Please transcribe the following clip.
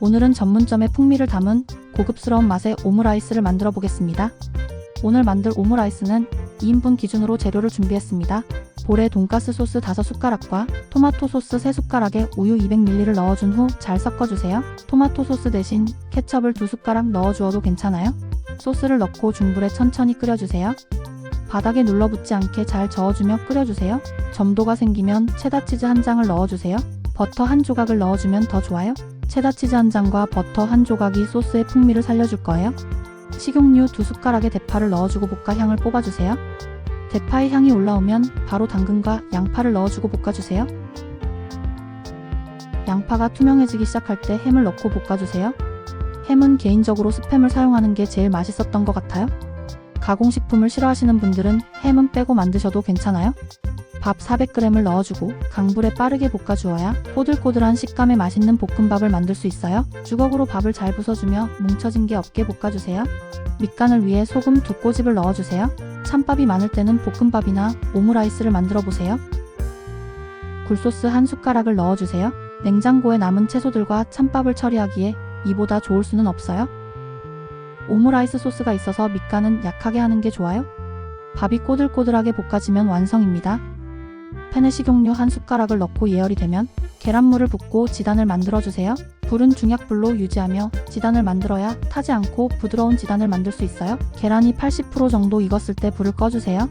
오늘은 전문점의 풍미를 담은 고급스러운 맛의 오므라이스를 만들어 보겠습니다. 오늘 만들 오므라이스는 2인분 기준으로 재료를 준비했습니다. 볼에 돈가스 소스 5숟가락과 토마토 소스 3숟가락에 우유 200ml를 넣어준 후 잘 섞어주세요. 토마토 소스 대신 케첩을 2숟가락 넣어주어도 괜찮아요. 소스를 넣고 중불에 천천히 끓여주세요. 바닥에 눌러붙지 않게 잘 저어주며 끓여주세요. 점도가 생기면 체다치즈 한 장을 넣어주세요. 버터 한 조각을 넣어주면 더 좋아요. 체다치즈 한 장과 버터 한 조각이 소스의 풍미를 살려줄 거예요. 식용유 두 숟가락에 대파를 넣어주고 볶아 향을 뽑아주세요. 대파의 향이 올라오면 바로 당근과 양파를 넣어주고 볶아주세요. 양파가 투명해지기 시작할 때 햄을 넣고 볶아주세요. 햄은 개인적으로 스팸을 사용하는 게 제일 맛있었던 것 같아요. 가공식품을 싫어하시는 분들은 햄은 빼고 만드셔도 괜찮아요. 밥 400g을 넣어주고 강불에 빠르게 볶아주어야 꼬들꼬들한 식감의 맛있는 볶음밥을 만들 수 있어요. 주걱으로 밥을 잘 부숴주며 뭉쳐진 게 없게 볶아주세요. 밑간을 위해 소금 두 꼬집을 넣어주세요. 찬밥이 많을 때는 볶음밥이나 오므라이스를 만들어 보세요. 굴소스 한 숟가락을 넣어주세요. 냉장고에 남은 채소들과 찬밥을 처리하기에 이보다 좋을 수는 없어요. 오므라이스 소스가 있어서 밑간은 약하게 하는 게 좋아요. 밥이 꼬들꼬들하게 볶아지면 완성입니다. 팬에 식용유 한 숟가락을 넣고 예열이 되면 계란물을 붓고 지단을 만들어주세요. 불은 중약불로 유지하며 지단을 만들어야 타지 않고 부드러운 지단을 만들 수 있어요. 계란이 80% 정도 익었을 때 불을 꺼주세요.